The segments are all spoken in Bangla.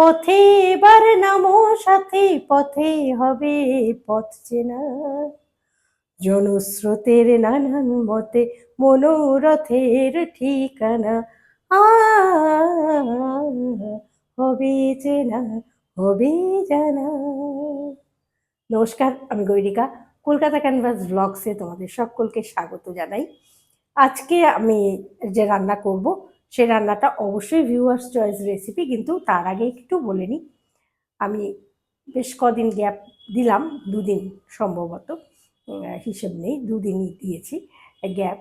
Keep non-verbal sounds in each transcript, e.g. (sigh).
পথে এবার নামো সাথে, পথে হবে পথ চেনা। জনস্রোতের নানান মতে মনোরথের ঠিকানা আ হবে চেনা, হবে জানা। নমস্কার, আমি গৈরিকা, কলকাতা ক্যানভাস ব্লগসে তোমাদের সকলকে স্বাগত জানাই। আজকে আমি যে রান্না করব সে রান্নাটা অবশ্যই ভিউয়ার্স চয়েস রেসিপি কিন্তু তার আগে একটু বলে নিই। আমি বেশ কদিন গ্যাপ দিলাম, দুদিন সম্ভবত হিসেব নেই, দুদিনই দিয়েছি গ্যাপ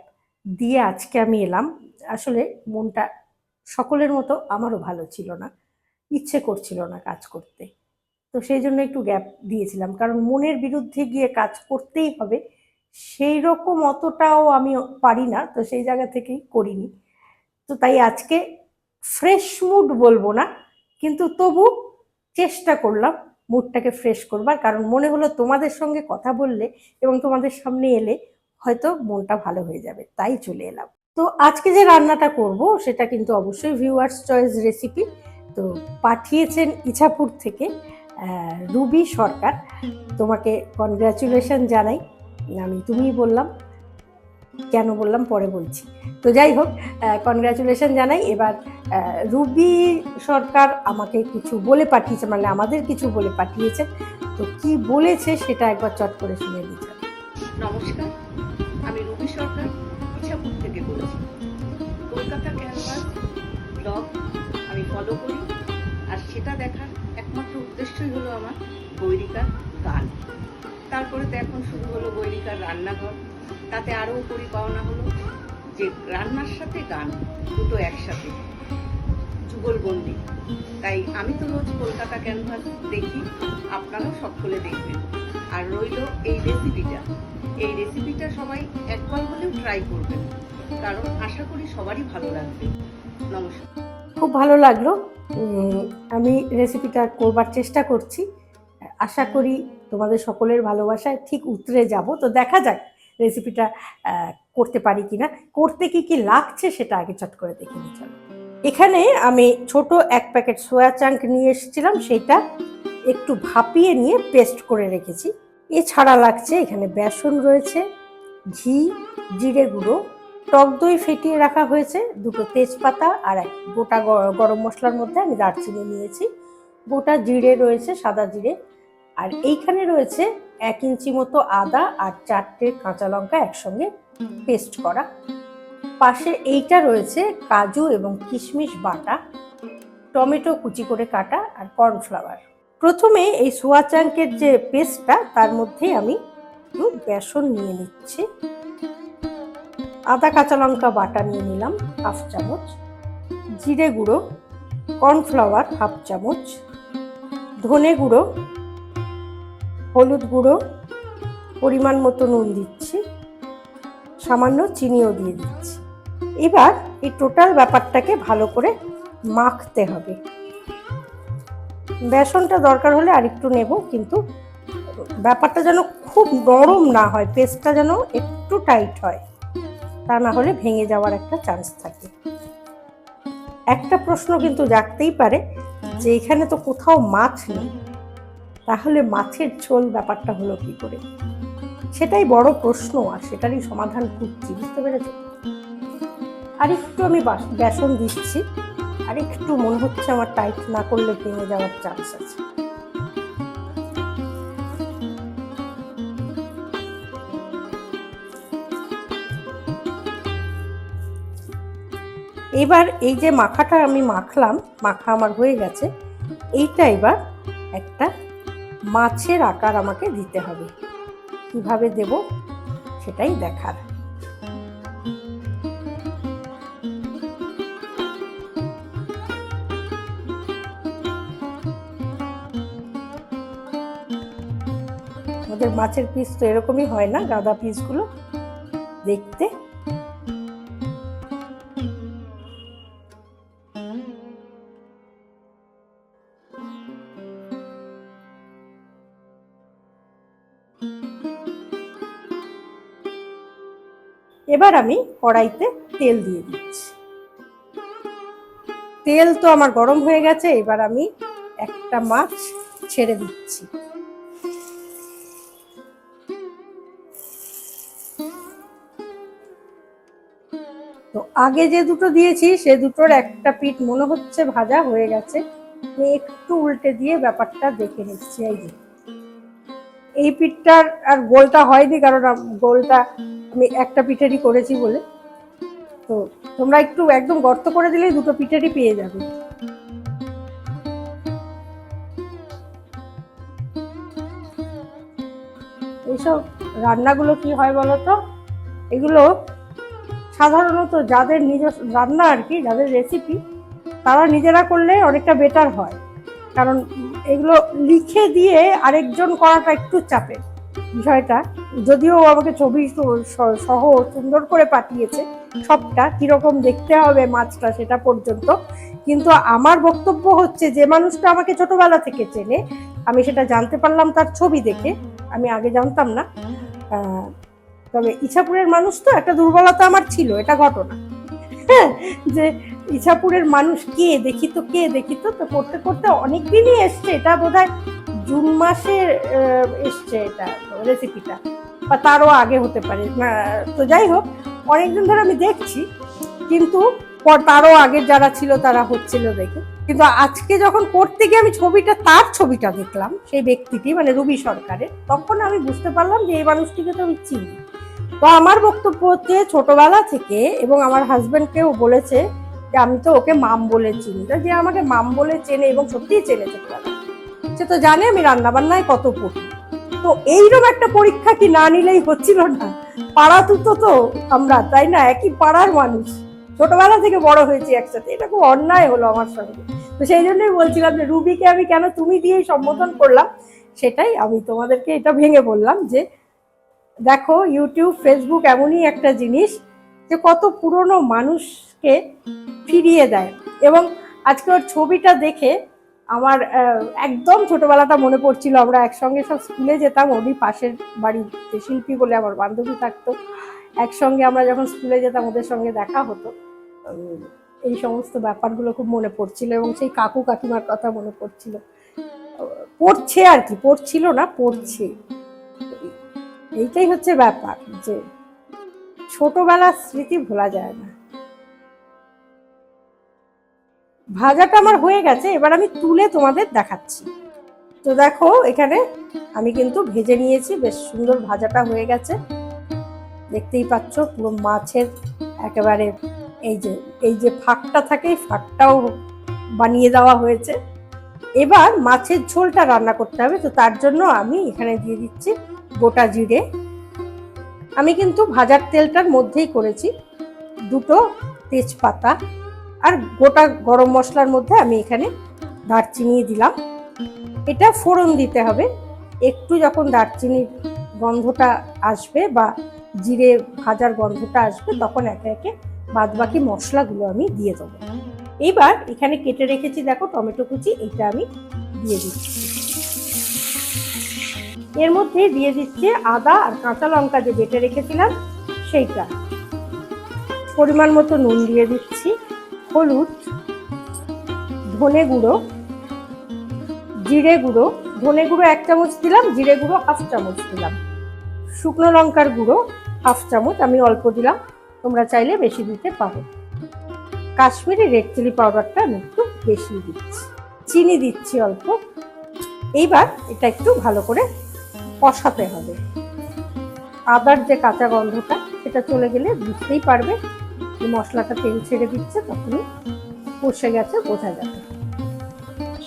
দিয়ে আজকে আমি এলাম, আসলে মনটা সকলের মতো আমারও ভালো ছিল না, ইচ্ছে করছিল না কাজ করতে। তো সেই জন্য একটু গ্যাপ দিয়েছিলাম, কারণ মনের বিরুদ্ধে গিয়ে কাজ করতেই হবে সেই রকম অতটাও আমি পারি না, তো সেই জায়গা থেকেই করিনি। তো তাই আজকে ফ্রেশ মুড বলব না, কিন্তু তবু চেষ্টা করলাম মুডটাকে ফ্রেশ করবার, কারণ মনে হলো তোমাদের সঙ্গে কথা বললে এবং তোমাদের সামনে এলে হয়তো মনটা ভালো হয়ে যাবে, তাই চলে এলাম। তো আজকে যে রান্নাটা করব সেটা কিন্তু অবশ্যই ভিউয়ার্স চয়েস রেসিপি তো পাঠিয়েছেন ইছাপুর থেকে রুবি সরকার। তোমাকে কনগ্রাচুলেশন জানাই। আমি তুমিই বললাম কেন বললাম, পরে বলছি। তো যাই হোক কনগ্রাচুলেশন জানাই। এবার রুবি সরকার আমাকে কিছু বলে পাঠিয়েছে মানে আমাদের কিছু বলে পাঠিয়েছে। তো কি বলেছে সেটা একবার চট করে শুনে দিচ্ছি নমস্কার, আমি রবি সরকার, ইছাপুর থেকে বলছি। কলকাতা ক্যানভাস ব্লগ আমি ফলো করি, আর সেটা দেখার একমাত্র উদ্দেশ্যই হলো আমার গৈরিকার গান। তারপরে তো এখন শুরু হলো গৈরিকার রান্নাঘর। তাতে আরও করি পাওনা হলো যে রান্নার সাথে গান, দুটো একসাথে, যুগলবন্দি। তাই আমি তো রোজ কলকাতা ক্যানভাস দেখি, আপনারাও সকলে দেখবেন। আর রইল এই রেসিপিটা এই রেসিপিটা সবাই একবার হলেও ট্রাই করবেন। কারণ আশা করি সবারই ভালো লাগবে। নমস্কার। খুব ভালো লাগল আমি রেসিপিটা করবার চেষ্টা করছি। আশা করি তোমাদের সকলের ভালোবাসায় ঠিক উতরে যাব। তো দেখা যাক রেসিপিটা করতে পারি কিনা, করতে কি কি লাগছে সেটা আগে চট করে দেখে নিই, চলো। এখানে আমি ছোট এক প্যাকেট সোয়া চাঙ্ক নিয়ে এসেছিলাম সেটা একটু ভাপিয়ে নিয়ে পেস্ট করে রেখেছি। এছাড়া লাগছে এখানে বেসন রয়েছে, ঘি, জিরে গুঁড়ো, টক দই ফেটিয়ে রাখা হয়েছে, দুটো তেজপাতা আর এক গোটা গরম মশলার মধ্যে আমি দারচিনি নিয়েছি। গোটা জিরে রয়েছে, সাদা জিরে। আর এইখানে রয়েছে এক ইঞ্চি মতো আদা আর চারটে কাঁচা লঙ্কা একসঙ্গে পেস্ট করা। পাশে এইটা রয়েছে কাজু এবং কিশমিশ বাটা, টমেটো কুচি করে কাটা আর কর্নফ্লাওয়ার। প্রথমে এই সোয়া চাঙ্কের যে পেস্টটা, তার মধ্যে আমি একটু বেসন নিয়ে নিচ্ছি। আদা, কাঁচা লঙ্কা বাটা নিয়ে নিলাম হাফ চামচ। জিরে গুঁড়ো, কর্নফ্লাওয়ার হাফ চামচ। ধনে গুঁড়ো হলুদ গুঁড়ো, পরিমাণ মতো নুন দিচ্ছি, সামান্য চিনিও দিয়ে দিচ্ছি। এবার এই টোটাল ব্যাপারটাকে ভালো করে মাখতে হবে। বেসনটা দরকার হলে আরেকটু নেব, কিন্তু ব্যাপারটা যেন খুব নরম না হয়, পেস্টটা যেন একটু টাইট হয়, তা না হলে ভেঙে যাওয়ার একটা চান্স থাকে। একটা প্রশ্ন কিন্তু জাগতেই পারে যে এখানে তো কোথাও মাছ নেই। তাহলে মাছের ঝোল ব্যাপারটা হলো কি করে? সেটাই বড় প্রশ্ন আর সেটারই সমাধান খুঁজছি, বুঝতে পেরেছ? আর একটু আমি বাস- বেসন দিচ্ছি আর একটু মনে হচ্ছে আমার টাইট না করলে ভেঙে যাওয়ার চান্স আছে। এবার এই যে মাখাটা আমি মাখলাম, মাখা আমার হয়ে গেছে, এইটা এবার একটা মাছের আকার আমাকে দিতে হবে। কীভাবে দেব? সেটাই দেখার। আমাদের মাছের পিস তো এরকমই হয় না, গাদা পিসগুলো দেখতে এবার আমি কড়াইতে তেল দিয়ে দিচ্ছি। তেল তো আমার গরম হয়ে গেছে, এবার আমি একটা মাছ ছেড়ে দিচ্ছি। তো আগে যে দুটো দিয়েছি, সে দুটোর একটা পিঠ মনে হচ্ছে ভাজা হয়ে গেছে। একটু উল্টে দিয়ে ব্যাপারটা দেখে নিচ্ছি, এই যে। এই পিঠটার আর গোলটা হয়নি, কারণ গোলটা একটা পিঠেরই করেছি বলে। তো তোমরা একটু একদম গর্ত করে দিলেই দুটো পিঠেরই পেয়ে যাবে। এইসব রান্নাগুলো কি হয় বলো তো? এগুলো সাধারণত যাদের নিজস্ব রান্না আর কি, যাদের রেসিপি তারা নিজেরা করলে অনেকটা বেটার হয়। কারণ এগুলো লিখে দিয়ে আরেকজন করাটা একটু চাপের বিষয়টা, যদিও আমাকে ছবি সহ- সুন্দর করে পাঠিয়েছে, সবটা কীরকম দেখতে হবে মাছটা সেটা পর্যন্ত, কিন্তু আমার বক্তব্য হচ্ছে যে মানুষটা আমাকে ছোটবেলা থেকে চেনে, আমি সেটা জানতে পারলাম তার ছবি দেখে, আমি আগে জানতাম না। তবে ইছাপুরের মানুষ তো, একটা দুর্বলতা আমার ছিল, এটা ঘটনা। হ্যাঁ (laughs) যে ইছাপুরের মানুষ কে, দেখি তো কে, দেখি তো করতে করতে অনেক দিনই এসছে, এটা বোধহয় জুন মাসে এসছে এটা রেসিপিটা বা তারও আগে হতে পারে। তো যাই হোক, অনেকদিন ধরে আমি দেখছি, কিন্তু তারও আগের যারা ছিল তারা হচ্ছিল দেখে। কিন্তু আজকে যখন করতে গিয়ে আমি ছবিটা, তার ছবিটা দেখলাম, সেই ব্যক্তিটি মানে রুবি সরকারের, তখন আমি বুঝতে পারলাম যে এই মানুষটিকে তো আমি চিনি। তো আমার বক্তব্য হচ্ছে, ছোটবেলা থেকে, এবং আমার হাজব্যান্ডকেও বলেছে যে, আমি তো ওকে মাম বলে চিনি। যে আমাকে মাম বলে চেনে এবং সত্যিই চেনে ছোটবেলা সে তো জানে আমি রান্না বান্নায় কত পড়ি। তো এইরকম একটা পরীক্ষা কি না নিলেই হচ্ছিল না? পাড়া তুতো তো আমরা, তাই না? একই পাড়ার মানুষ। ছোটবেলা থেকে বড় হয়েছি একসাথে। এটা খুব অন্যায় হলো আমার সঙ্গে। তো সেই জন্যই বলছিলাম যে, রুবিকে আমি কেন তুমি দিয়েই সম্বোধন করলাম, সেটাই আমি তোমাদেরকে এটা ভেঙে বললাম যে, দেখো, ইউটিউব, ফেসবুক এমনই একটা জিনিস যে, কত পুরনো মানুষকে ফিরিয়ে দেয়। এবং আজকে ওর ছবিটা দেখে আমার একদম ছোটবেলাটা মনে পড়ছিল। আমরা একসঙ্গে সব স্কুলে যেতাম, ওরই পাশের বাড়িতে শিল্পী বলে আমার বান্ধবী থাকতো। একসঙ্গে আমরা যখন স্কুলে যেতাম, ওদের সঙ্গে দেখা হতো। এই সমস্ত ব্যাপারগুলো খুব মনে পড়ছিল এবং সেই কাকু কাকিমার কথা মনে পড়ছিল। পড়ছে আর কি, পড়ছিল না, পড়ছে। এইটাই হচ্ছে ব্যাপার যে ছোটবেলার স্মৃতি ভোলা যায় না। ভাজাটা আমার হয়ে গেছে, এবার আমি তুলে তোমাদের দেখাচ্ছি। তো দেখো, এখানে আমি কিন্তু ভেজে নিয়েছি, বেশ সুন্দর ভাজাটা হয়ে গেছে। দেখতেই পাচ্ছ, পুরো মাছের একেবারে এই যে এই যে ফাঁকটা থাকে, এই ফাঁকটাও বানিয়ে দেওয়া হয়েছে। এবার মাছের ঝোলটা রান্না করতে হবে, তো তার জন্য আমি এখানে দিয়ে দিচ্ছি গোটা জিরে। আমি কিন্তু ভাজার তেলটার মধ্যেই করেছি, দুটো তেজপাতা আর গোটা গরম মশলার মধ্যে আমি এখানে দারচিনি দিলাম। এটা ফোড়ন দিতে হবে। একটু যখন দারচিনির গন্ধটা আসবে বা জিরে ভাজার গন্ধটা আসবে, তখন একে একে বাদ বাকি মশলাগুলো আমি দিয়ে দেবো। এবার এখানে কেটে রেখেছি, দেখো টমেটো কুচি, এটা আমি দিয়ে দিচ্ছি। এর মধ্যে দিয়ে দিচ্ছে আদা আর কাঁচা লঙ্কা যে বেটে রেখেছিলাম, সেইটা। পরিমাণ মতো নুন দিয়ে দিচ্ছি। হলুদ, ধনে গুঁড়ো, জিরে গুঁড়ো। ধনে গুঁড়ো এক চামচ দিলাম, জিরে গুঁড়ো হাফ চামচ দিলাম। শুকনো লঙ্কার গুঁড়ো হাফ চামচ আমি অল্প দিলাম, তোমরা চাইলে বেশি দিতে পারো। কাশ্মীরি রেড চিলি পাউডারটা আমি একটু বেশি দিচ্ছি, চিনি দিচ্ছি অল্প। এইবার এটা একটু ভালো করে কষাতে হবে। আদার যে কাঁচা গন্ধটা, সেটা চলে গেলে বুঝতেই পারবে মশলাটা তেল ছেড়ে দিচ্ছে, তখনই কষে গেছে, বোঝা যাবে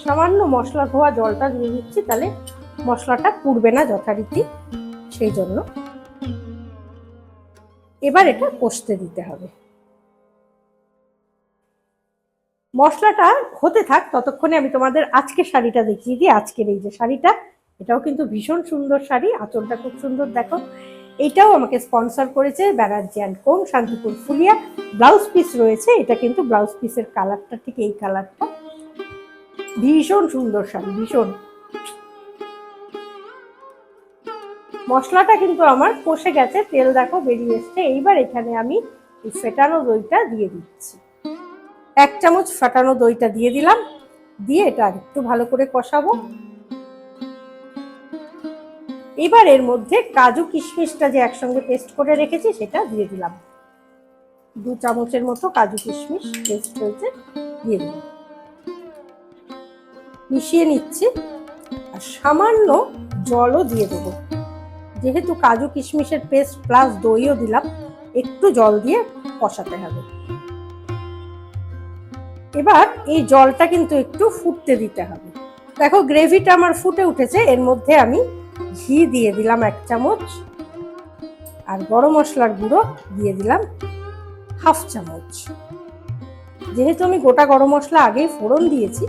সামান্য মশলা ধোয়া জলটা দিয়ে দিচ্ছি, তাহলে মশলাটা পুড়বে না যথারীতি, সেই জন্য। এবার এটা কষতে দিতে হবে। মশলাটা হতে থাক, ততক্ষণে আমি তোমাদের আজকে শাড়িটা দেখিয়ে দিই। আজকের এই যে শাড়িটা, এটাও কিন্তু ভীষণ সুন্দর শাড়ি, আঁচলটা খুব সুন্দর, দেখো। এটাও আমাকে স্পন্সর করেছে Banerjee and co Shantipur Phulia. Blouse piece রয়েছে, এটা কিন্তু ব্লাউজ পিসের কালারটা, ঠিক এই কালারটা। ভীষণ সুন্দর শাড়ি, ভীষণ। মশলাটা কিন্তু আমার কষে গেছে, তেল দেখো বেরিয়ে এসছে। এইবার এখানে আমি ফেটানো দইটা দিয়ে দিচ্ছি। এক চামচ ফাটানো দইটা দিয়ে দিলাম, দিয়ে এটা একটু ভালো করে কষাবো। এবার এর মধ্যে কাজু কিশমিশটা যে একসঙ্গে পেস্ট করে রেখেছি, সেটা দিয়ে দিলাম। দু চামচের মতো কাজু কিশমিশ পেস্ট হয়েছে, দিয়ে দিলাম। মিশিয়ে নিচ্ছি, আর সামান্য জলও দিয়ে দেবো। যেহেতু কাজু কিশমিশের পেস্ট প্লাস দইও দিলাম, একটু জল দিয়ে কষাতে হবে। এবার এই জলটা কিন্তু একটু ফুটতে দিতে হবে। দেখো গ্রেভিটা আমার ফুটে উঠেছে, এর মধ্যে আমি ঘি দিয়ে দিলাম এক চামচ আর গরম মশলার গুঁড়ো দিয়ে দিলাম হাফ চামচ। যেহেতু আমি গোটা গরম মশলা আগেই ফোড়ন দিয়েছি,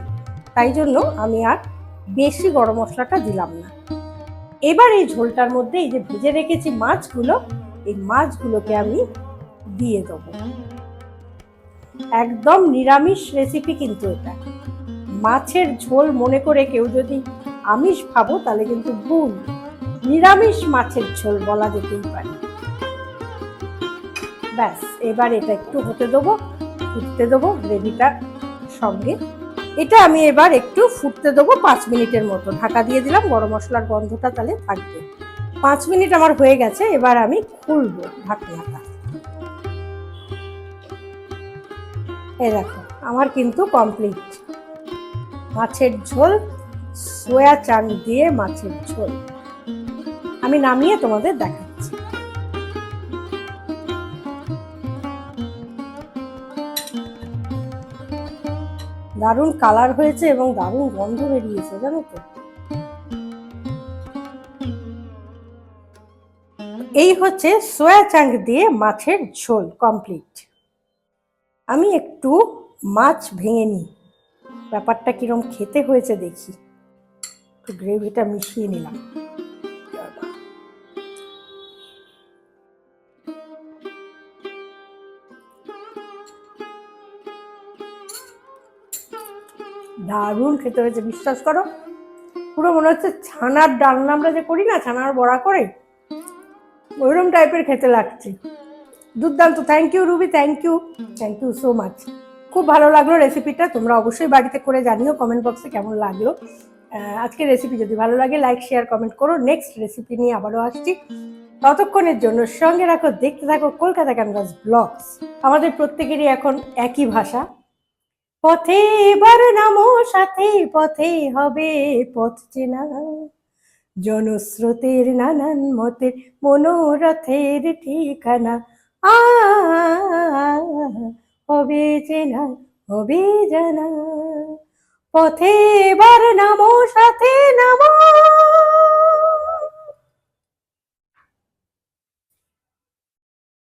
তাই জন্য আমি আর বেশি গরম মশলাটা দিলাম না। এবার এই ঝোলটার মধ্যে এই যে ভেজে রেখেছি মাছগুলো, এই মাছগুলোকে আমি দিয়ে দেবো। একদম নিরামিষ রেসিপি কিন্তু এটা। মাছের ঝোল মনে করে কেউ যদি আমিষ ভাবো, তাহলে কিন্তু ভুল। নিরামিষ মাছের ঝোল বলা যেতেই পারে। ব্যাস, এবার এটা একটু হতে দেবো, ফুটতে দেবো গ্রেভিটার সঙ্গে। এটা আমি এবার একটু ফুটতে দেবো পাঁচ মিনিটের মতো। ঢাকা দিয়ে দিলাম, গরম মশলার গন্ধটা তাহলে থাকবে। পাঁচ মিনিট আমার হয়ে গেছে, এবার আমি খুলবো ঢাকনাটা। এই দেখো, আমার কিন্তু কমপ্লিট মাছের ঝোল সোয়া চাং দিয়ে মাছের ঝোল। আমি নামিয়ে তোমাদের দেখাচ্ছি। দারুণ কালার হয়েছে এবং দারুণ গন্ধ বেরিয়েছে, জানো তো। এই হচ্ছে সোয়া চাং দিয়ে মাছের ঝোল কমপ্লিট। আমি একটু মাছ ভেঙে নিই। ব্যাপারটা কিরম খেতে হয়েছে দেখি। একটু গ্রেভিটা মিশিয়ে নিলাম। দারুণ খেতে হয়েছে, বিশ্বাস করো। পুরো মনে হচ্ছে ছানার ডালনা আমরা যে করি না, ছানার বড়া করে, ওইরকম টাইপের খেতে লাগছে। দুর্দান্ত thank you Ruby thank you thank you so much খুব ভালো লাগল রেসিপিটা তোমরা অবশ্যই বাড়িতে করে জানিও কমেন্ট বক্সে কেমন লাগল। আজকের রেসিপি যদি ভালো লাগে লাইক শেয়ার কমেন্ট করো। নেক্সট রেসিপি নিয়ে আবারও আসছি। ততক্ষণের জন্য সঙ্গে রাখো, দেখতে থাকো কলকাতা ক্যানভাস ব্লগস। আমাদের প্রত্যেকেরই এখন একই ভাষা। পথে এবার নামো, সাথে পথে হবে পথ চেনা। জনস্রোতের নানান মতের মনোরথের ঠিকানা। আ হবে চেনা, হবে জানা। পথে বার নামো সাথে নামো।